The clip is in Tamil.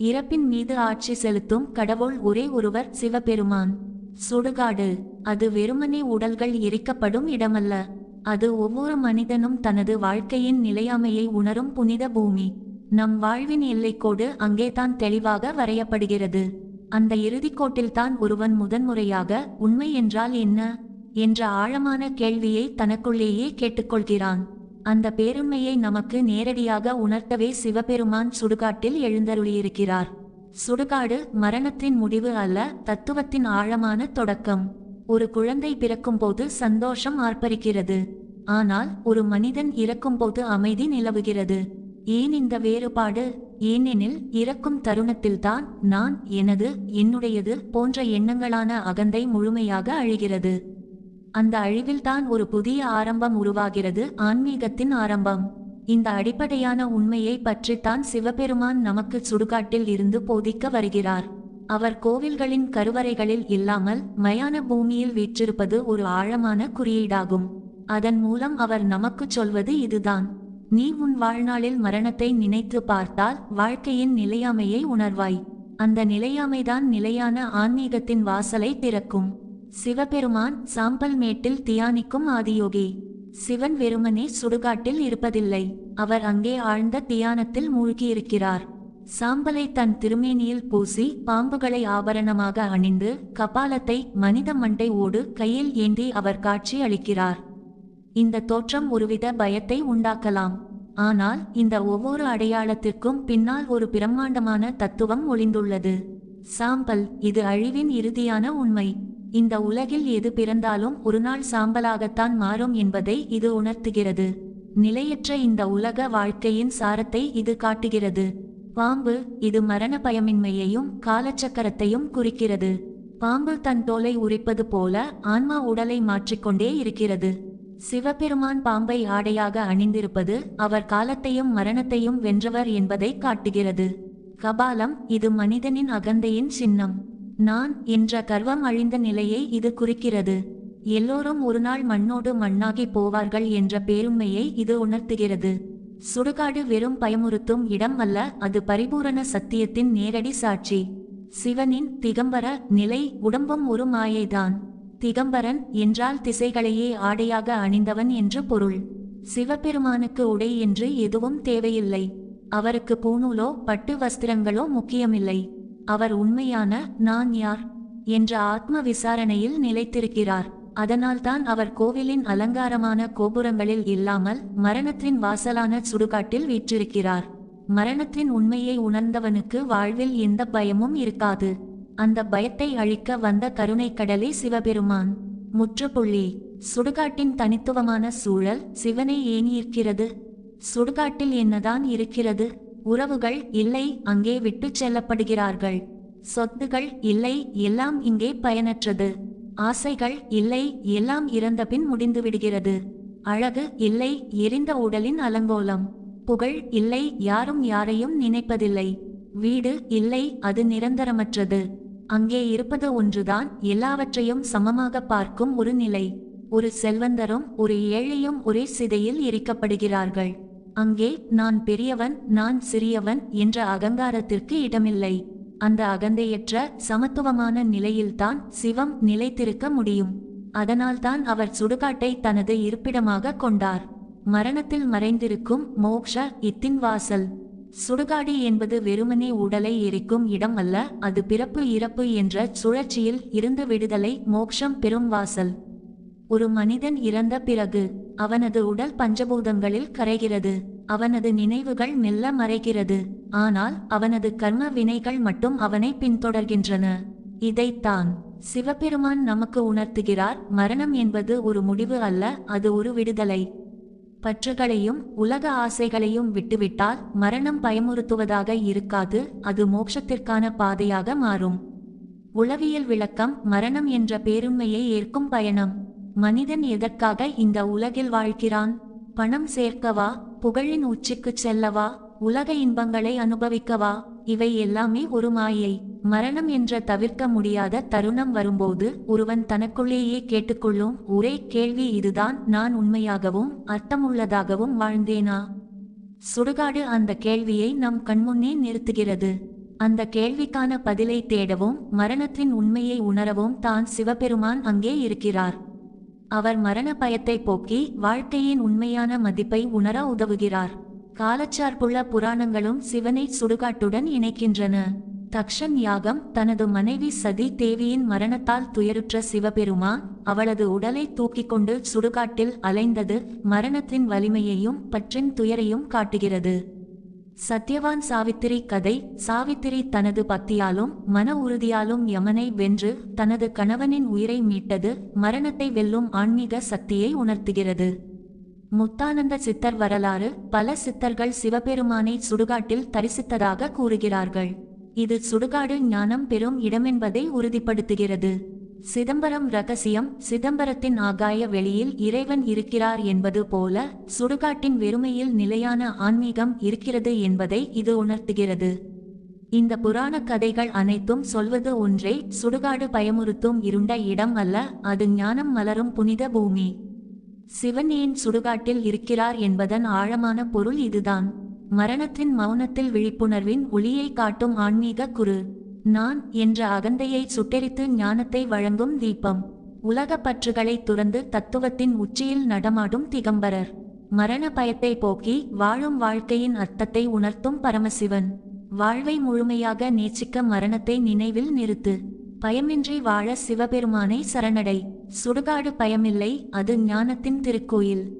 இறப்பின் மீது ஆட்சி செலுத்தும் கடவுள் ஒரே ஒருவர் சிவபெருமான். சுடுகாடு. அது வெறுமனே உடல்கள் எரிக்கப்படும் இடமல்ல. அது ஒவ்வொரு மனிதனும் தனது வாழ்க்கையின் நிலையாமையை உணரும் புனித பூமி. நம் வாழ்வின் எல்லைக்கோடு அங்கேதான் தெளிவாக வரையப்படுகிறது. அந்த இறுதிக்கோட்டில்தான் ஒருவன் முதன்முறையாக உண்மை என்றால் என்ன? என்ற ஆழமான கேள்வியை தனக்குள்ளேயே கேட்டுக்கொள்கிறான். அந்த பேருண்மையை நமக்கு நேரடியாக உணர்த்தவே சிவபெருமான் சுடுகாட்டில் எழுந்தருளியிருக்கிறார். சுடுகாடு மரணத்தின் முடிவு அல்ல தத்துவத்தின் ஆழமான தொடக்கம். ஒரு குழந்தை பிறக்கும்போது சந்தோஷம் ஆர்ப்பரிக்கிறது. ஆனால் ஒரு மனிதன் இறக்கும்போது அமைதி நிலவுகிறது. ஏன் இந்த வேறுபாடு? ஏனெனில் இறக்கும் தருணத்தில்தான் நான் எனது என்னுடையது போன்ற எண்ணங்களான அகந்தை முழுமையாக அழிகிறது. அந்த அழிவில்தான் ஒரு புதிய ஆரம்பம் உருவாகிறது ஆன்மீகத்தின் ஆரம்பம். இந்த அடிப்படையான உண்மையை பற்றித்தான் சிவபெருமான் நமக்கு சுடுகாட்டில் இருந்து போதிக்க வருகிறார். அவர் கோவில்களின் கருவறைகளில் இல்லாமல் மயான பூமியில் வீற்றிருப்பது ஒரு ஆழமான குறியீடாகும். அதன் மூலம் அவர் நமக்குச் சொல்வது இதுதான். நீ உன் வாழ்நாளில் மரணத்தை நினைத்து பார்த்தால் வாழ்க்கையின் நிலையாமையை உணர்வாய். அந்த நிலையாமைதான் நிலையான ஆன்மீகத்தின் வாசலை திறக்கும். சிவபெருமான் சாம்பல் மேட்டில் தியானிக்கும் ஆதியோகி. சிவன் வெறுமனே சுடுகாட்டில் இருப்பதில்லை. அவர் அங்கே ஆழ்ந்த தியானத்தில் மூழ்கியிருக்கிறார். சாம்பலை தன் திருமேனியில் பூசி பாம்புகளை ஆபரணமாக அணிந்து கபாலத்தை மனித மண்டை ஓடு கையில் ஏந்தி அவர் காட்சி அளிக்கிறார். இந்த தோற்றம் ஒருவித பயத்தை உண்டாக்கலாம். ஆனால் இந்த ஒவ்வொரு அடையாளத்திற்கும் பின்னால் ஒரு பிரம்மாண்டமான தத்துவம் ஒளிந்துள்ளது. சாம்பல் இது அழிவின் இறுதியான உண்மை. இந்த உலகில் எது பிறந்தாலும் ஒருநாள் சாம்பலாகத்தான் மாறும் என்பதை இது உணர்த்துகிறது. நிலையற்ற இந்த உலக வாழ்க்கையின் சாரத்தை இது காட்டுகிறது. பாம்பு இது மரண பயமின்மையையும் காலச்சக்கரத்தையும் குறிக்கிறது. பாம்பு தன் தோலை உரிப்பது போல ஆன்மா உடலை மாற்றிக்கொண்டே இருக்கிறது. சிவபெருமான் பாம்பை ஆடையாக அணிந்திருப்பது அவர் காலத்தையும் மரணத்தையும் வென்றவர் என்பதை காட்டுகிறது. கபாலம் இது மனிதனின் அகந்தையின் சின்னம். நான் என்ற கர்வம் அழிந்த நிலையை இது குறிக்கிறது. எல்லோரும் ஒருநாள் மண்ணோடு மண்ணாகி போவார்கள் என்ற பேருண்மையை இது உணர்த்துகிறது. சுடுகாடு வெறும் பயமுறுத்தும் இடம் அல்ல அது பரிபூரண சத்தியத்தின் நேரடி சாட்சி. சிவனின் திகம்பர நிலை உடம்பும் ஒரு மாயைதான். திகம்பரன் என்றால் திசைகளையே ஆடையாக அணிந்தவன் என்று பொருள். சிவபெருமானுக்கு உடை என்று எதுவும் தேவையில்லை. அவருக்கு பூணூலோ பட்டு வஸ்திரங்களோ முக்கியமில்லை. அவர் உண்மையான நான் யார்? என்ற ஆத்ம விசாரணையில் நிலைத்திருக்கிறார். அதனால்தான் அவர் கோவிலின் அலங்காரமான கோபுரங்களில் இல்லாமல் மரணத்தின் வாசலான சுடுகாட்டில் வீற்றிருக்கிறார். மரணத்தின் உண்மையை உணர்ந்தவனுக்கு வாழ்வில் எந்த பயமும் இருக்காது. அந்த பயத்தை அழிக்க வந்த கருணை கடலே சிவபெருமான். முற்றுப்புள்ளி. சுடுகாட்டின் தனித்துவமான சூழல் சிவனை ஏனியிருக்கிறது சுடுகாட்டில் என்னதான் இருக்கிறது? உறவுகள் இல்லை அங்கே விட்டுச் செல்லப்படுகிறார்கள். சொத்துகள் இல்லை எல்லாம் இங்கே பயனற்றது. ஆசைகள் இல்லை எல்லாம் இறந்தபின் முடிந்து விடுகிறது அழகு இல்லை எரிந்த உடலின் அலங்கோலம். புகழ் இல்லை யாரும் யாரையும் நினைப்பதில்லை. வீடு இல்லை அது நிரந்தரமற்றது. அங்கே இருப்பது ஒன்றுதான் எல்லாவற்றையும் சமமாக பார்க்கும் ஒரு நிலை. ஒரு செல்வந்தரும் ஒரு ஏழையும் ஒரே சிதையில் எரிக்கப்படுகிறார்கள். அங்கே நான் பெரியவன் நான் சிறியவன் என்ற அகங்காரத்திற்கு இடமில்லை. அந்த அகந்தையற்ற சமத்துவமான நிலையில்தான் சிவம் நிலைத்திருக்க முடியும். அதனால்தான் அவர் சுடுகாட்டை தனது இருப்பிடமாக கொண்டார். மரணத்தில் மறைந்திருக்கும் மோக்ஷ இத்தின் வாசல். சுடுகாடு என்பது வெறுமனே உடலை எரிக்கும் இடம் அல்ல அது பிறப்பு இறப்பு என்ற சுழற்சியில் இருந்து விடுதலை மோக்ஷம் பெறும் வாசல். ஒரு மனிதன் இறந்த பிறகு அவனது உடல் பஞ்சபூதங்களில் கரைகிறது. அவனது நினைவுகள் மெல்ல மறைகிறது. ஆனால் அவனது கர்ம வினைகள் மட்டும் அவனை பின்தொடர்கின்றன. இதைத்தான் சிவபெருமான் நமக்கு உணர்த்துகிறார். மரணம் என்பது ஒரு முடிவு அல்ல அது ஒரு விடுதலை. பற்றுகளையும் உலக ஆசைகளையும் விட்டுவிட்டால் மரணம் பயமுறுத்துவதாக இருக்காது அது மோட்சத்திற்கான பாதையாக மாறும். உளவியல் விளக்கம் மரணம் என்ற பேருண்மையை ஏற்கும் பயணம். மனிதன் எதற்காக இந்த உலகில் வாழ்கிறான்? பணம் சேர்க்கவா? புகழின் உச்சிக்குச் செல்லவா? உலக இன்பங்களை அனுபவிக்கவா? இவை எல்லாமே ஒரு மாயை. மரணம் என்ற தவிர்க்க முடியாத தருணம் வரும்போது ஒருவன் தனக்குள்ளேயே கேட்டுக்கொள்ளும் ஒரே கேள்வி இதுதான். நான் உண்மையாகவும் அர்த்தமுள்ளதாகவும் வாழ்ந்தேனா? சுடுகாடு அந்த கேள்வியை நம் கண்முன்னே நிறுத்துகிறது. அந்த கேள்விக்கான பதிலை தேடவும் மரணத்தின் உண்மையை உணரவும் தான் சிவபெருமான் அங்கே இருக்கிறார். அவர் மரண பயத்தை போக்கி வாழ்க்கையின் உண்மையான மதிப்பை உணர உதவுகிறார். காலச்சார்புள்ள புராணங்களும் சிவனை சுடுகாட்டுடன் இணைக்கின்றன. தக்ஷன் யாகம் தனது மனைவி சதி தேவியின் மரணத்தால் துயருற்ற சிவபெருமா அவளது உடலை தூக்கிக் கொண்டு சுடுகாட்டில் அலைந்தது மரணத்தின் வலிமையையும் பற்றின் துயரையும் காட்டுகிறது. சத்யவான் சாவித்திரி கதை. சாவித்திரி தனது பக்தியாலும் மன உறுதியாலும் யமனை வென்று தனது கணவனின் உயிரை மீட்டது மரணத்தை வெல்லும் ஆன்மீக சக்தியை உணர்த்துகிறது. முத்தானந்த சித்தர் வரலாறு பல சித்தர்கள் சிவபெருமானை சுடுகாட்டில் தரிசித்ததாக கூறுகிறார்கள். இது சுடுகாடு ஞானம் பெறும் இடமென்பதை உறுதிப்படுத்துகிறது. சிதம்பரம் ரகசியம் சிதம்பரத்தின் ஆகாய வெளியில் இறைவன் இருக்கிறார் என்பது போல சுடுகாட்டின் வெறுமையில் நிலையான ஆன்மீகம் இருக்கிறது என்பதை இது உணர்த்துகிறது. இந்த புராண கதைகள் அனைத்தும் சொல்வது ஒன்றே சுடுகாடு பயமுறுத்தும் இருண்ட இடம் அல்ல அது ஞானம் மலரும் புனித பூமி. சிவன் ஏன் சுடுகாட்டில் இருக்கிறார் என்பதன் ஆழமான பொருள் இதுதான். மரணத்தின் மௌனத்தில் விழிப்புணர்வின் ஒளியை காட்டும் ஆன்மீக குரு. நான் என்ற அகந்தையை சுட்டெரித்து ஞானத்தை வழங்கும் தீபம். உலக பற்றுகளை துறந்து தத்துவத்தின் உச்சியில் நடமாடும் திகம்பரர். மரண பயத்தை போக்கி வாழும் வாழ்க்கையின் அர்த்தத்தை உணர்த்தும் பரமசிவன். வாழ்வை முழுமையாக நேசிக்க மரணத்தை நினைவில் நிறுத்து. பயமின்றி வாழ சிவபெருமானை சரணடை. சுடுகாடு பயமில்லை அது ஞானத்தின் திருக்கோயில்.